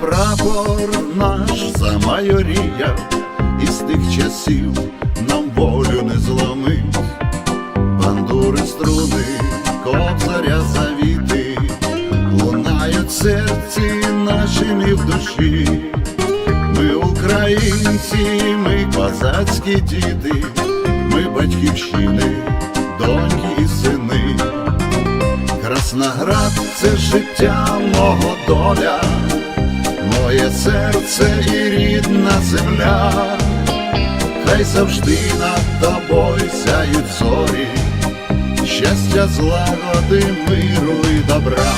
прапор наш замайоріяв, із тих часів нам волю не зломить, бандури струни, кобзаря завіти, лунають серці нашим і в душі. Ми українці, ми козацькі діти, ми батьківщини, Красноград це життя мого доля, моє серце і рідна земля, хай завжди над тобою сяють зорі, щастя, злагоди, миру і добра.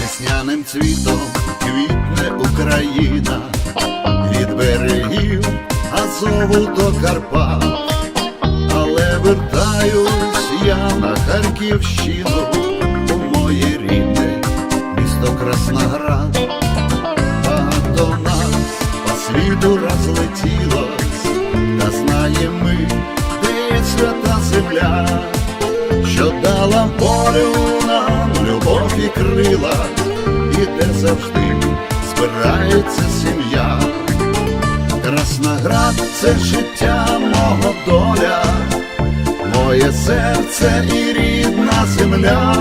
Весняним цвітом квітне Україна але вертаюсь я на Харківщину, у моє рідне місто Красноград. Багато нас по світу розлетілось, та знаємо ми, де свята земля, що дала волю нам любов і крила, і де завжди збирається сім'я. Красноград це життя мого доля, моє серце і рідна земля,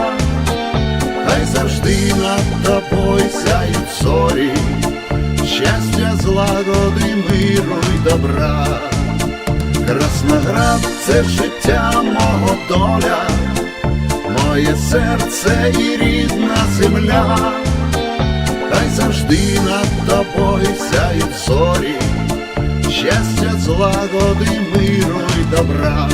хай завжди над тобою сяють зорі, щастя, злагоди, миру й добра. Красноград це життя мого доля, моє серце і рідна земля, хай завжди над тобою сяють зорі, щастя, злагоди, миру й добра.